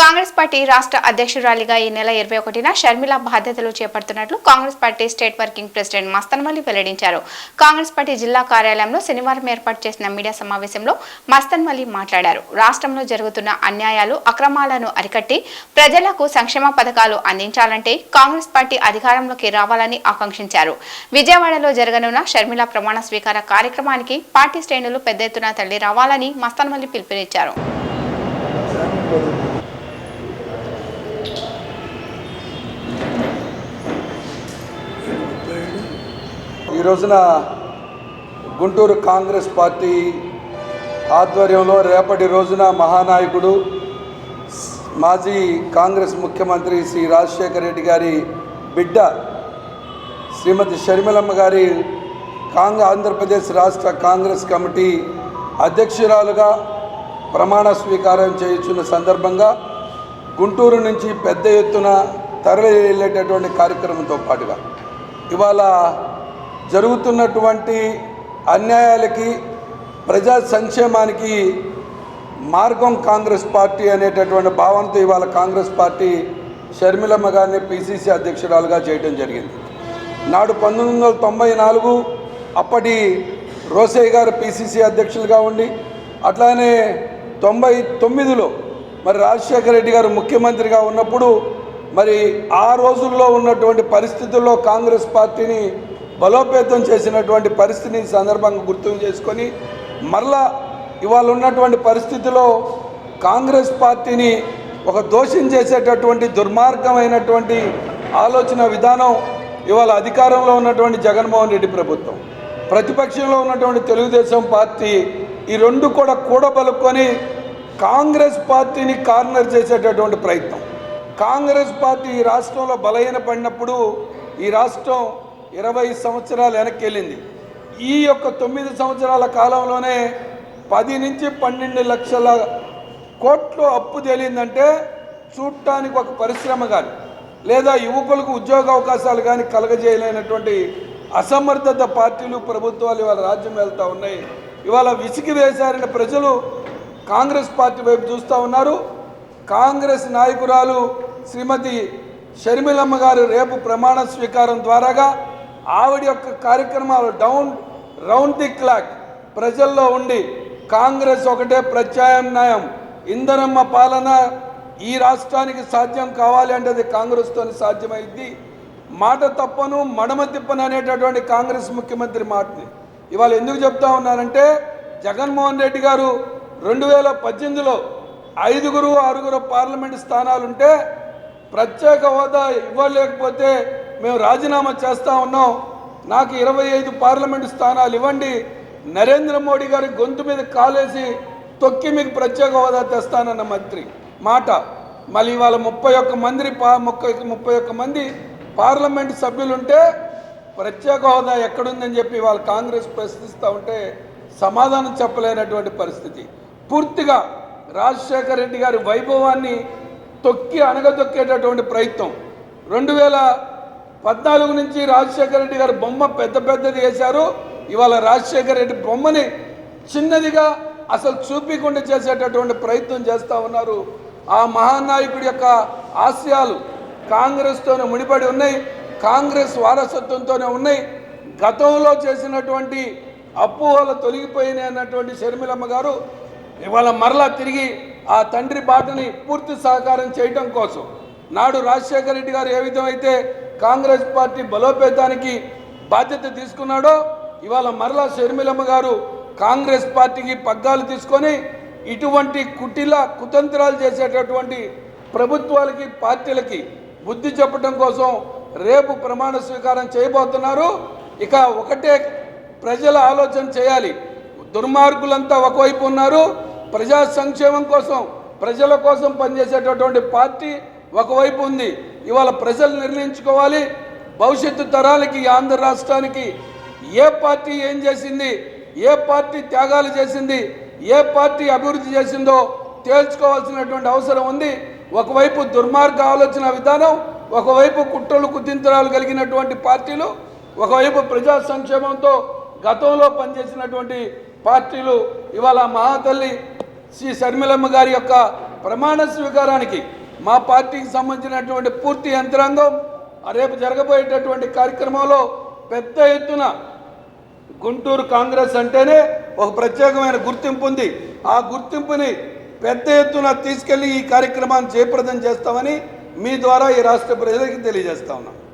Congress party రాష్ట్ర అధ్యక్షురాలిగా ఈ నెల ఇరవై ఒకటిన షర్మిల బాధ్యతలు చేపడుతున్నట్లు Congress party state working president Mastanvali వెల్లడించారు. కాంగ్రెస్ పార్టీ జిల్లా కార్యాలయంలో శనివారం ఏర్పాటు చేసిన మీడియా సమావేశంలో మస్తన్వలి మాట్లాడారు. రాష్ట్రంలో జరుగుతున్న అన్యాయాలు అక్రమాలను అరికట్టి ప్రజలకు సంక్షేమ పథకాలు అందించాలంటే కాంగ్రెస్ పార్టీ అధికారంలోకి రావాలని ఆకాంక్షించారు. విజయవాడలో జరగనున్న షర్మిల ప్రమాణ స్వీకార కార్యక్రమానికి పార్టీ శ్రేణులు పెద్ద ఎత్తున తరలి రావాలని మస్తన్వలి పిలుపునిచ్చారు రోజున గుంటూరు కాంగ్రెస్ పార్టీ ఆధ్వర్యంలో రేపటి రోజున మహానాయకుడు మాజీ కాంగ్రెస్ ముఖ్యమంత్రి శ్రీ రాజశేఖర రెడ్డి గారి బిడ్డ శ్రీమతి షర్మిలమ్మ గారి కాంగ్రెస్ ఆంధ్రప్రదేశ్ రాష్ట్ర కాంగ్రెస్ కమిటీ అధ్యక్షురాలుగా ప్రమాణ స్వీకారం చేయించున్న సందర్భంగా గుంటూరు నుంచి పెద్ద ఎత్తున తరలి వెళ్ళేటటువంటి కార్యక్రమంతో పాటుగా ఇవాళ జరుగుతున్నటువంటి అన్యాయాలకి ప్రజా సంక్షేమానికి మార్గం కాంగ్రెస్ పార్టీ అనేటటువంటి భావనతో ఇవాళ కాంగ్రెస్ పార్టీ షర్మిలమ్మ గారిని పిసిసి అధ్యక్షురాలుగా చేయడం జరిగింది. నాడు పంతొమ్మిది వందల తొంభై నాలుగు అప్పటి రోసయ్య గారు పిసిసి అధ్యక్షులుగా ఉండి అట్లానే తొంభై తొమ్మిదిలో మరి రాజశేఖర రెడ్డి గారు ముఖ్యమంత్రిగా ఉన్నప్పుడు మరి ఆ రోజుల్లో ఉన్నటువంటి పరిస్థితుల్లో కాంగ్రెస్ పార్టీని బలోపేతం చేసినటువంటి పరిస్థితిని సందర్భంగా గుర్తు చేసుకొని మరలా ఇవాళ ఉన్నటువంటి పరిస్థితిలో కాంగ్రెస్ పార్టీని ఒక దోషం చేసేటటువంటి దుర్మార్గమైనటువంటి ఆలోచన విధానం ఇవాళ అధికారంలో ఉన్నటువంటి జగన్మోహన్ రెడ్డి ప్రభుత్వం. ప్రతిపక్షంలో ఉన్నటువంటి తెలుగుదేశం పార్టీ ఈ రెండు కూడా కూడబలుకొని కాంగ్రెస్ పార్టీని కార్నర్ చేసేటటువంటి ప్రయత్నం. కాంగ్రెస్ పార్టీ ఈ రాష్ట్రంలో బలహీన పడినప్పుడు ఈ రాష్ట్రం ఇరవై సంవత్సరాలు వెనక్కి వెళ్ళింది ఈ యొక్క తొమ్మిది సంవత్సరాల కాలంలోనే పది నుంచి పన్నెండు లక్షల కోట్లు అప్పు తేలిందంటే చూడటానికి ఒక పరిశ్రమ కానీ లేదా యువకులకు ఉద్యోగ అవకాశాలు కానీ కలగజేయలేనటువంటి అసమర్థత పార్టీలు ప్రభుత్వాలు ఇవాళ రాజ్యం వెళ్తూ ఉన్నాయి. ఇవాళ విసిగి వేశారని ప్రజలు కాంగ్రెస్ పార్టీ వైపు చూస్తూ ఉన్నారు. కాంగ్రెస్ నాయకురాలు శ్రీమతి షర్మిలమ్మ గారు రేపు ప్రమాణ స్వీకారం ద్వారాగా ఆవిడ యొక్క కార్యక్రమాలు డౌన్ రౌండ్ ది క్లాక్. ప్రజల్లో ఉండి కాంగ్రెస్ ఒకటే ప్రత్యామ్నాయం. ఇందరమ్మ పాలన ఈ రాష్ట్రానికి సాధ్యం కావాలి అంటే అది కాంగ్రెస్తో సాధ్యమైంది మాట తప్పను మడమ తిప్పను అనేటటువంటి కాంగ్రెస్ ముఖ్యమంత్రి మాటని. ఇవాళ ఎందుకు చెప్తా ఉన్నారంటే జగన్మోహన్ రెడ్డి గారు రెండు వేల పద్దెనిమిదిలో ఐదుగురు ఆరుగురు పార్లమెంట్ స్థానాలుంటే ప్రత్యేక హోదా ఇవ్వలేకపోతే మేము రాజీనామా చేస్తా ఉన్నాం. నాకు ఇరవై ఐదు పార్లమెంటు స్థానాలు ఇవ్వండి. నరేంద్ర మోడీ గారి గొంతు మీద కాలేసి తొక్కి మీకు ప్రత్యేక హోదా తెస్తానన్న మంత్రి మాట. మళ్ళీ ఇవాళ ముప్పై ఒక్క మంది పా ముప్పై ముప్పై ఒక్క మంది పార్లమెంట్ సభ్యులుంటే ప్రత్యేక హోదా ఎక్కడుందని చెప్పి వాళ్ళు కాంగ్రెస్ ప్రశ్నిస్తూ ఉంటే సమాధానం చెప్పలేనటువంటి పరిస్థితి. పూర్తిగా రాజశేఖర రెడ్డి గారి వైభవాన్ని తొక్కి అణగదొక్కేటటువంటి ప్రయత్నం. రెండు వేల పద్నాలుగు నుంచి రాజశేఖర రెడ్డి గారి బొమ్మ పెద్ద పెద్దది వేశారు. ఇవాళ రాజశేఖర రెడ్డి బొమ్మని చిన్నదిగా అసలు చూపించకుండా చేసేటటువంటి ప్రయత్నం చేస్తూ ఉన్నారు. ఆ మహానాయకుడి యొక్క ఆశయాలు కాంగ్రెస్తోనే ముడిపడి ఉన్నాయి. కాంగ్రెస్ వారసత్వంతోనే ఉన్నాయి. గతంలో చేసినటువంటి అప్పుహలు తొలగిపోయినాయి అన్నటువంటి షర్మిలమ్మ గారు ఇవాళ మరలా తిరిగి ఆ తండ్రి బాటని పూర్తి సహకారం చేయటం కోసం నాడు రాజశేఖర రెడ్డి గారు ఏ విధమైతే కాంగ్రెస్ పార్టీ బలోపేతానికి బాధ్యత తీసుకున్నాడో ఇవాళ మరలా షర్మిలమ్మ గారు కాంగ్రెస్ పార్టీకి పగ్గాలు తీసుకొని ఇటువంటి కుటిల కుతంత్రాలు చేసేటటువంటి ప్రభుత్వాలకి పార్టీలకి బుద్ధి చెప్పడం కోసం రేపు ప్రమాణ స్వీకారం చేయబోతున్నారు. ఇక ఒకటే ప్రజల ఆలోచన చేయాలి. దుర్మార్గులంతా ఒకవైపు ఉన్నారు. ప్రజా సంక్షేమం కోసం ప్రజల కోసం పనిచేసేటటువంటి పార్టీ ఒకవైపు ఉంది. ఇవాళ ప్రజలు నిర్ణయించుకోవాలి. భవిష్యత్తు తరాలకి ఆంధ్ర రాష్ట్రానికి ఏ పార్టీ ఏం చేసింది ఏ పార్టీ త్యాగాలు చేసింది ఏ పార్టీ అభివృద్ధి చేసిందో తేల్చుకోవాల్సినటువంటి అవసరం ఉంది. ఒకవైపు దుర్మార్గ ఆలోచన విధానం ఒకవైపు కుట్రలు కుదింతరాలు కలిగినటువంటి పార్టీలు ఒకవైపు ప్రజా సంక్షేమంతో గతంలో పనిచేసినటువంటి పార్టీలు. ఇవాళ మహాతల్లి శ్రీ శర్మిలమ్మ గారి యొక్క ప్రమాణ స్వీకారానికి మా పార్టీకి సంబంధించినటువంటి పూర్తి యంత్రాంగం రేపు జరగబోయేటటువంటి కార్యక్రమంలో పెద్ద ఎత్తున గుంటూరు కాంగ్రెస్ అంటేనే ఒక ప్రత్యేకమైన గుర్తింపు ఉంది. ఆ గుర్తింపుని పెద్ద ఎత్తున తీసుకెళ్ళి ఈ కార్యక్రమాన్ని జయప్రదం చేస్తామని మీ ద్వారా ఈ రాష్ట్ర ప్రజలకి తెలియజేస్తా ఉన్నాం.